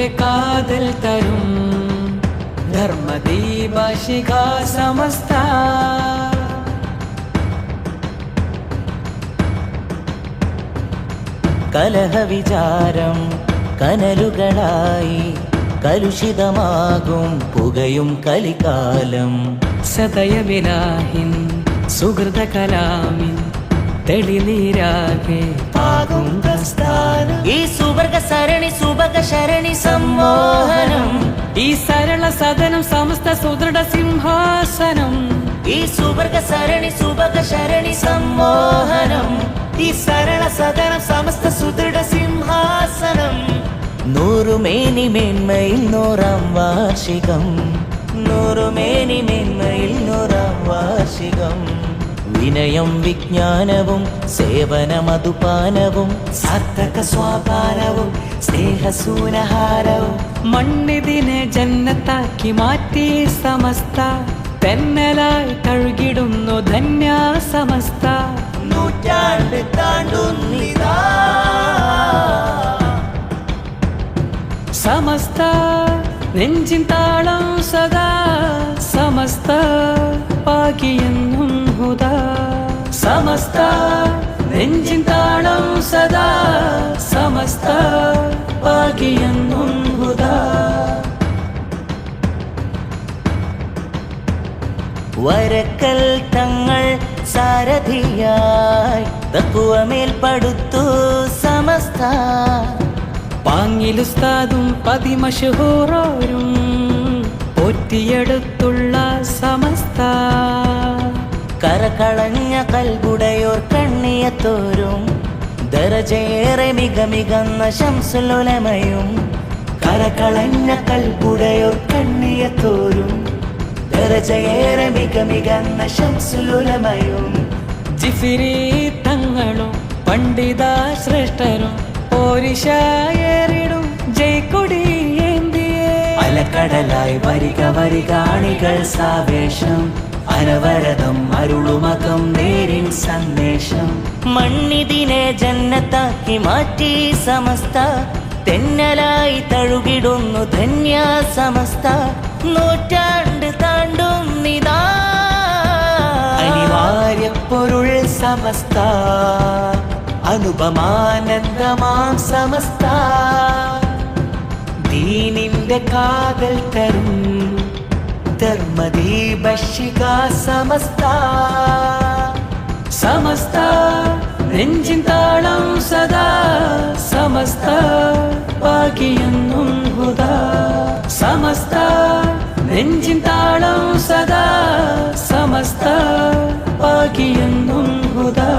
ദീനിന്റെ കാതൽ തരും. ധർമ്മദീപ സമസ്ത. കലഹ വിചാരം കനലുകളായി കലുഷിതമാകും പുകയും കലികാലം. സതയവിലാഹിൻ സുഹൃത കലാമിൻ തെളിനീരാകെ പാകും പ്രസ്ഥാനം. సరణి సుభగ శరణి సంమోహనం ఈ సరళ సదనం సమస్త సుదృఢ సింహాసనం. ఈ సుభగ సరణి సుభగ శరణి సంమోహనం ఈ సరళ సదనం సమస్త సుదృఢ సింహాసనం. నూరు మేని మేన్మయిల్ నోరాం వార్షికం. నూరు మేని మేన్మయిల్ నోరాం వార్షికం. വിനയം വിജ്ഞാനവും സേവന മധുപാനവും സാർത്ഥക സ്വാപാനവും സ്നേഹസൂനഹാരവും. മണ്ണിതിനെ ജന്നത്താക്കി മാറ്റി സമസ്ത തെന്നലായി തഴുകിടുന്നു ധന്യ സമസ്ത നൂറ്റാണ്ട് താണ്ടുന്നിതാ. സമസ്ത നെഞ്ചിൻ താളം സദാ സമസ്ത പാകിയെന്നും ഹുദാ. സമസ്ത നെഞ്ചിൻ താളം സദാ. സമസ്ത പാകിയെന്നും വരക്കൽ തങ്ങൾ സാരഥിയായി തക്കുവമേൽ പടുത്തു സമസ്ത. പാങ്ങിലുസ്താദും പതിമഷഹൂറോരും പോറ്റിയെടുത്തുള്ള സമസ്ത. കരകളഞ്ഞ കൽകുടയോർ കണ്ണിയത്തോരും ദരജയേറെ മിക മികന്ന ശംസുലുലമയും. കരകളഞ്ഞ കൽകുടയോർ കണ്ണിയത്തോരും ദരജയേറെ മിക മികന്ന ശംസുലുലമയും. ജിഫിരി തങ്ങളും പണ്ഡിത ശ്രേഷ്ഠരും പോരിശായേറിടും ജയ്ക്കൊടി അലക്കടലായി വരിക വരികാണികൾ സാവേശം. അനവരതം അരുളുമകം നേരിൻ സന്ദേശം. മണ്ണിതിനെ ജന്നത്താക്കി മാറ്റി സമസ്ത. തെന്നലായി തഴുകിടുന്നു ധന്യ സമസ്ത. നൂറ്റാണ്ട് താണ്ടും അനിവാര്യ പൊരുൾ സമസ്ത. അനുപമാനന്ദമാം സമസ്ത. ദീനിന്റെ കാതൽ തരും மதீபஷிகா சமஸ்தா சமஸ்தா நெஞ்சின் தாளம் சதா சமஸ்தா பாகியன்னும் ஹுதா சமஸ்தா நெஞ்சின் தாளம் சதா சமஸ்தா பாகியன்னும் ஹுதா